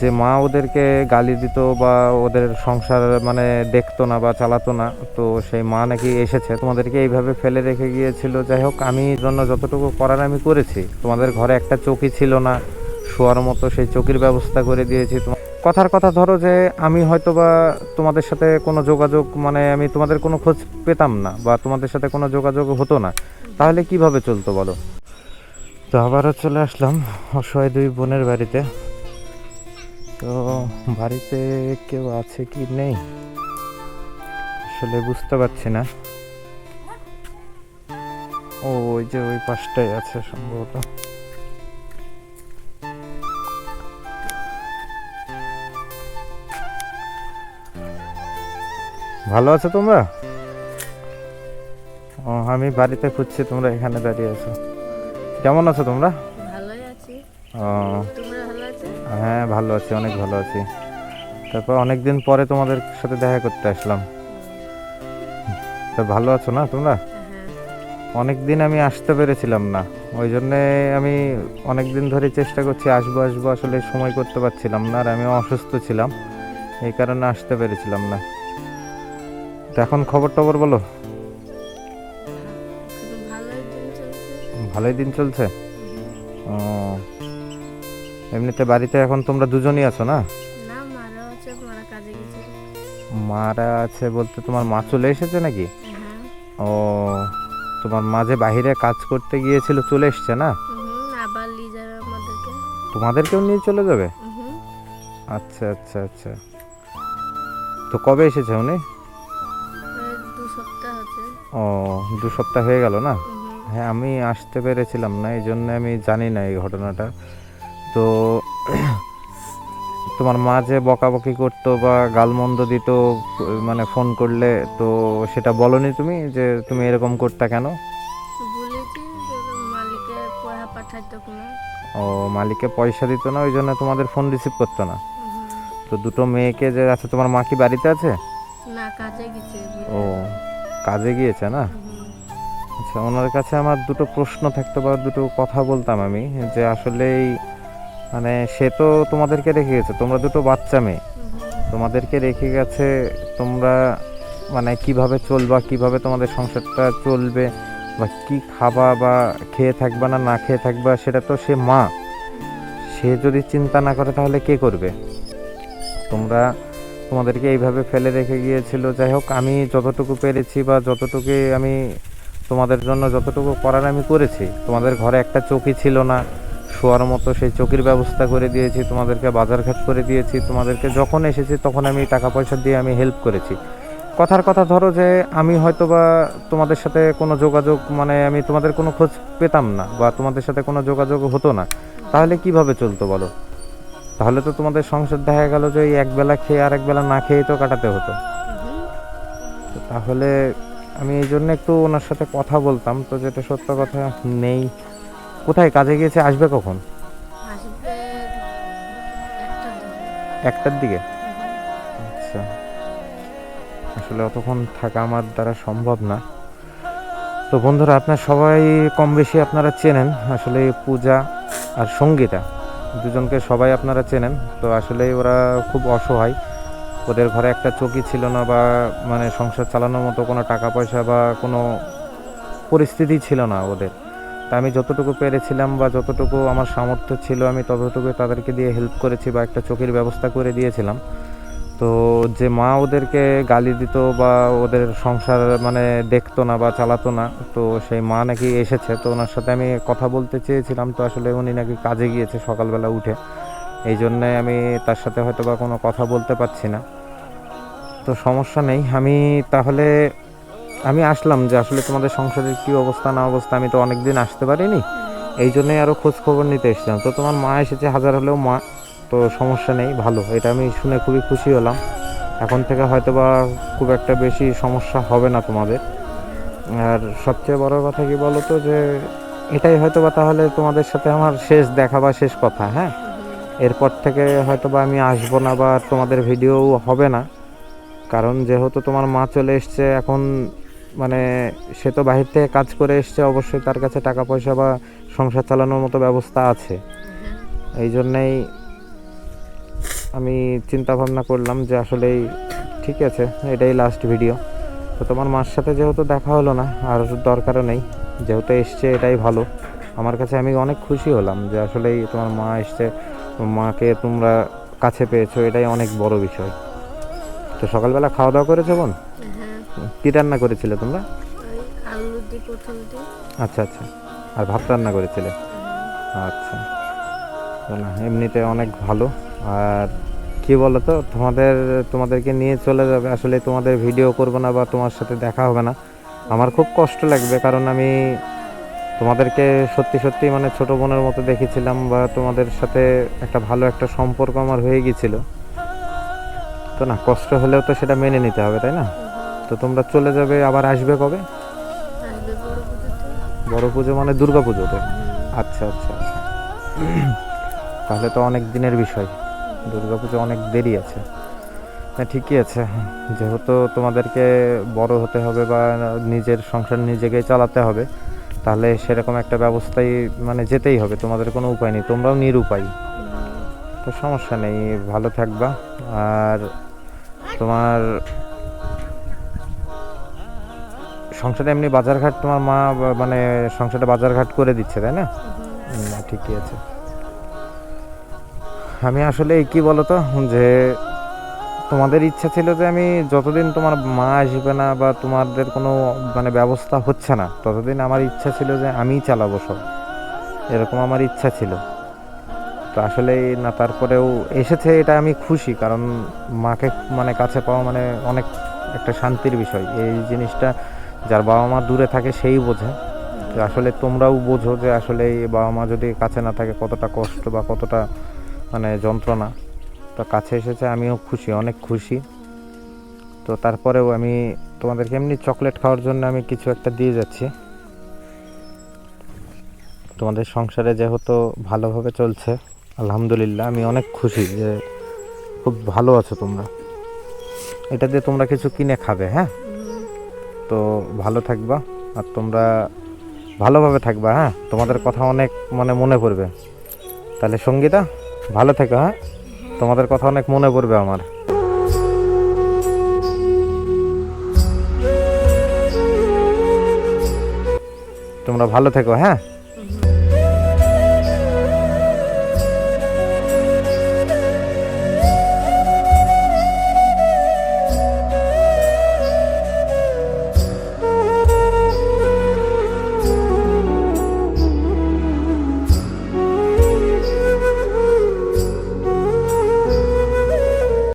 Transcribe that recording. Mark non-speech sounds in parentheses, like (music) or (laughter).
যে মা ওদেরকে গালি দিত বা ওদের সংসার মানে দেখতো না বা চালাতো না, তো সেই মা নাকি এসেছে। তোমাদেরকে এইভাবে ফেলে রেখে গিয়েছিল। যাই হোক, আমি জন্য যতটুকু করার আমি করেছি। তোমাদের ঘরে একটা চৌকি ছিল না, শোয়ার মতো সেই চৌকির ব্যবস্থা করে দিয়েছি। তোমা- কথার কথা ধরো যে আমি হয়তো বা তোমাদের সাথে কোনো যোগাযোগ মানে আমি তোমাদের কোনো খোঁজ পেতাম না বা তোমাদের সাথে কোনো যোগাযোগ হতো না। তাহলে কীভাবে চলতো বলো? তো আবারও চলে আসলাম অসহায় দুই বোনের বাড়িতে। তো বাড়িতে কেউ আছে কি নেই? আসলে বুঝতে পারছি না। ও ওই যে ওই পাশটাই আছে সম্ভবত। ভালো আছো তোমরা? ও আমি বাড়িতে খুঁজছি তোমরা এখানে দাঁড়িয়ে আছো। কেমন আছো তোমরা? ভালোই আছি। ও। হ্যাঁ ভালো আছি অনেক ভালো আছি। তারপর অনেক দিন পরে তোমাদের সাথে দেখা করতে আসলাম। তা ভালো আছো না তোমরা? হ্যাঁ। অনেক দিন আমি আসতে পেরেছিলাম না। ওই জন্যে আমি অনেক দিন ধরে চেষ্টা করছি আসব আসব আসলে সময় করতে পারছিলাম না আর আমি অসুস্থ ছিলাম। এই কারণে আসতে পেরেছিলাম না। তো এখন খবর টবর বলো ভালোই দিন চলছে। ভালোই দিন চলছে? ও। এমনিতে বাড়িতে এখন তোমরা দুজনই আছো না? না মারা আছে মারা কাজে গেছে। মারা আছে বলতে তোমার মা চলে এসেছে নাকি? হ্যাঁ। ও তোমার মাঝে বাইরে কাজ করতে গিয়েছিল চলে এসছে না? আবার নিয়ে আমাদেরকে। তোমাদেরকেও নিয়ে চলে যাবে? আচ্ছা আচ্ছা আচ্ছা। তো কবে এসেছে উনি? ও দু সপ্তাহ হয়ে গেল না? হ্যাঁ আমি আসতে পেরেছিলাম না এই জন্য আমি জানি না এই ঘটনাটা। তো (clears throat) তোমার মা যে বকাবকি করতো বা গালমন্দ দিত মানে ফোন করলে তো সেটা বলনি তুমি যে তুমি এরকম করতে কেন? মালিকে ও মালিককে পয়সা দিত না ওই জন্য তোমাদের ফোন রিসিভ করতো না। তো দুটো মেয়েকে যে আছে তোমার মা কি বাড়িতে আছে? না কাজে গেছে ও কাজে গিয়েছে না? আচ্ছা ওনার কাছে আমার দুটো প্রশ্ন থাকতো বা দুটো কথা বলতাম আমি যে আসলেই মানে সে তো তোমাদেরকে রেখে গেছে তোমরা দুটো বাচ্চা মেয়ে। তোমাদেরকে রেখে গেছে তোমরা মানে কীভাবে চলবা কীভাবে তোমাদের সংসারটা চলবে বা কি খাবা বা খেয়ে থাকবা না না খেয়ে থাকবা সেটা তো সে মা। সে যদি চিন্তা না করে তাহলে কে করবে? তোমরা তোমাদেরকে এইভাবে ফেলে রেখে গিয়েছিল। যাই হোক আমি যতটুকু পেরেছি বা যতটুকু আমি তোমাদের জন্য যতটুকু করার আমি করেছি তোমাদের ঘরে একটা চৌকি ছিল না। শোয়ার মতো সেই চৌকির ব্যবস্থা করে দিয়েছি, তোমাদেরকে বাজারঘাট করে দিয়েছি, তোমাদেরকে যখন এসেছি তখন আমি টাকা পয়সা দিয়ে আমি হেল্প করেছি। কথার কথা ধরো যে আমি হয়তো বা তোমাদের সাথে কোনো যোগাযোগ মানে আমি তোমাদের কোনো খোঁজ পেতাম না বা তোমাদের সাথে কোনো যোগাযোগ হতো না, তাহলে কীভাবে চলতো বলো? তাহলে তো তোমাদের সংসার দেখা গেল যে একবেলা খেয়ে আর একবেলা না খেয়েই তো কাটাতে হতো। তাহলে আমি এই জন্য একটু ওনার সাথে কথা বলতাম, তো যেটা সত্য কথা নেই। কোথায়? কাজে গিয়েছে? আসবে কখন। একটার দিকে? আচ্ছা। আসলে অতক্ষণ থাকা আমার দ্বারা সম্ভব না। তো বন্ধুরা আপনার সবাই কম বেশি আপনারা চেনেন। আসলে পূজা আর সঙ্গীতা দুজনকে সবাই আপনারা চেনেন। তো আসলে ওরা খুব অসহায়। ওদের ঘরে একটা চকি ছিল না বা মানে সংসার চালানোর মতো কোনো টাকা পয়সা বা কোনো পরিস্থিতি ছিল না ওদের। তা আমি যতটুকু পেরেছিলাম বা যতটুকু আমার সামর্থ্য ছিল, আমি ততটুকু তাদেরকে দিয়ে হেল্প করেছি বা একটা চোখের ব্যবস্থা করে দিয়েছিলাম। তো যে মা ওদেরকে গালি দিত বা ওদের সংসার মানে দেখতো না বা চালাতো না, তো সেই মা নাকি এসেছে। তো ওনার সাথে আমি কথা বলতে চেয়েছিলাম, তো আসলে উনি নাকি কাজে গিয়েছে সকালবেলা উঠে। এই জন্যে আমি তার সাথে হয়তো বা কোনো কথা বলতে পারছি না। তো সমস্যা নেই। আমি তাহলে আমি আসলাম যে আসলে তোমাদের সংসারের কী অবস্থা, না অবস্থা, আমি তো অনেক দিন আসতে পারিনি। এই জন্যই আরও খোঁজ খবর নিতে এসেছিলাম। তো তোমার মা এসেছে, হাজার হলেও মা, তো সমস্যা নেই, ভালো। এটা আমি শুনে খুবই খুশি হলাম। এখন থেকে হয়তো বা খুব একটা বেশি সমস্যা হবে না তোমাদের। আর সবচেয়ে বড় কথা কি বলো তো যে, এটাই হয়তো বা তাহলে তোমাদের সাথে আমার শেষ দেখা বা শেষ কথা হ্যাঁ? এরপর থেকে হয়তো বা আমি আসব না বা তোমাদের ভিডিও হবে না। কারণ যেহেতু তোমার মা চলে এসছে, এখন মানে সে তো বাহির থেকে কাজ করে এসছে অবশ্যই তার কাছে টাকা পয়সা বা সংসার চালানোর মতো ব্যবস্থা আছে। এই জন্যেই আমি চিন্তা ভাবনা করলাম যে আসলেই ঠিক আছে এটাই লাস্ট ভিডিও তো তোমার মার সাথে যেহেতু দেখা হলো না আর দরকারও নেই যেহেতু এসছে এটাই ভালো। আমার কাছে আমি অনেক খুশি হলাম যে আসলেই তোমার মা এসছে মাকে তোমরা কাছে পেয়েছ এটাই অনেক বড় বিষয়। তো সকালবেলা খাওয়া দাওয়া করেছ বোন? হ্যাঁ। কী রান্না করেছিলে তোমরা? আলু দিয়ে পটল দিয়ে। আচ্ছা আচ্ছা। আর ভাত রান্না করেছিলে? আচ্ছা। না এমনিতে অনেক ভালো। আর কি বলো তো তোমাদের তোমাদেরকে নিয়ে চলে যাবে। আসলে তোমাদের ভিডিও করব না বা তোমার সাথে দেখা হবে না। আমার খুব কষ্ট লাগবে কারণ আমি তোমাদেরকে সত্যি সত্যি মানে ছোট বোনের মতো দেখেছিলাম বা তোমাদের সাথে একটা ভালো একটা সম্পর্ক আমার হয়ে গিয়েছিল। তো না কষ্ট হলেও তো সেটা মেনে নিতে হবে তাই না? তো তোমরা চলে যাবে আবার আসবে কবে? বড় পুজো মানে দুর্গা পুজোতে আচ্ছা আচ্ছা আচ্ছা। তাহলে তো অনেক দিনের বিষয়। দুর্গা পুজো অনেক দেরি আছে। না ঠিকই আছে। যেহেতু তোমাদেরকে বড় হতে হবে বা নিজের সংসার নিজেকে চালাতে হবে তাহলে সেরকম একটা ব্যবস্থাই মানে যেতেই হবে। তোমাদের কোনো উপায় নেই। তোমরাও নিরুপায়। তো সমস্যা নেই। ভালো থাকবা। আর তোমার সংসারে এমনি বাজারঘাট তোমার মা মানে সংসারে বাজারঘাট করে দিচ্ছে তাই না? ঠিকই আছে। আমি আসলে কি বলতো যে তোমাদের ইচ্ছা ছিল যে আমি যতদিন তোমার মা আসবে না বা তোমাদের কোনো মানে ব্যবস্থা হচ্ছে না ততদিন আমার ইচ্ছা ছিল যে আমিই চালাবো সব। এরকম আমার ইচ্ছা ছিল। তো আসলে না তারপরেও এসেছে এটা আমি খুশি কারণ মাকে মানে কাছে পাওয়া মানে অনেক একটা শান্তির বিষয়। এই জিনিসটা যার বাবা মা দূরে থাকে সেই বোঝে। আসলে তোমরাও বোঝো যে আসলে বাবা মা যদি কাছে না থাকে কতটা কষ্ট বা কতটা মানে যন্ত্রণা। তো কাছে এসেছে, আমিও খুশি, অনেক খুশি। তো তারপরেও আমি তোমাদেরকে এমনি চকলেট খাওয়ার জন্য আমি কিছু একটা দিয়ে যাচ্ছি। তোমাদের সংসারে যেহেতু ভালোভাবে চলছে, আলহামদুলিল্লাহ, আমি অনেক খুশি যে খুব ভালো আছো তোমরা। এটা দিয়ে তোমরা কিছু কিনে খাবে হ্যাঁ? তো ভালো থাকবা, আর তোমরা ভালোভাবে থাকবা হ্যাঁ? তোমাদের কথা অনেক মানে মনে পড়বে। তাহলে সঙ্গীতা, ভালো থেকো হ্যাঁ? তোমাদের কথা অনেক মনে পড়বে আমার। তোমরা ভালো থেকো হ্যাঁ?